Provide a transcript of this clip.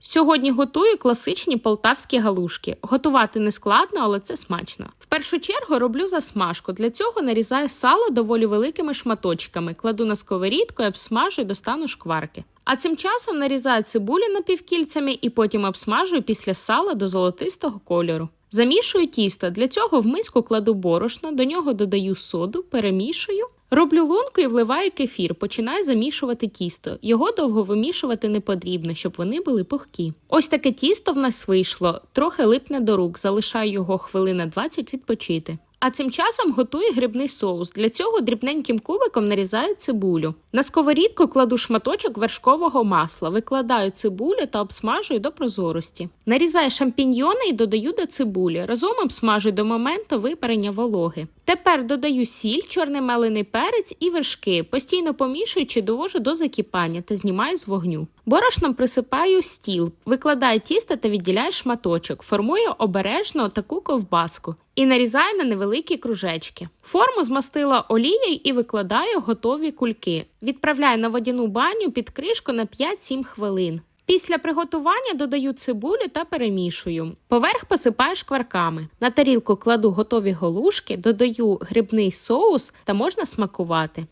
Сьогодні готую класичні полтавські галушки. Готувати не складно, але це смачно. В першу чергу роблю засмажку. Для цього нарізаю сало доволі великими шматочками, кладу на сковорідку і обсмажую до стану шкварки. А цим часом нарізаю цибулю напівкільцями і потім обсмажую після сала до золотистого кольору. Замішую тісто. Для цього в миску кладу борошно, до нього додаю соду, перемішую. Роблю лунку і вливаю кефір, починаю замішувати тісто. Його довго вимішувати не потрібно, щоб вони були пухкі. Ось таке тісто в нас вийшло, трохи липне до рук, залишаю його хвилин на 20 відпочити. А цим часом готую грибний соус. Для цього дрібненьким кубиком нарізаю цибулю. На сковорідку кладу шматочок вершкового масла, викладаю цибулю та обсмажую до прозорості. Нарізаю шампіньйони і додаю до цибулі. Разом обсмажую до моменту випарення вологи. Тепер додаю сіль, чорний мелений перець і вершки, постійно помішуючи, довожу до закипання та знімаю з вогню. Борошном присипаю стіл, викладаю тісто та відділяю шматочок, формую обережно таку ковбаску і нарізаю на невеликі кружечки. Форму змастила олією і викладаю готові кульки. Відправляю на водяну баню під кришку на 5-7 хвилин. Після приготування додаю цибулю та перемішую. Поверх посипаю шкварками. На тарілку кладу готові голушки, додаю грибний соус та можна смакувати.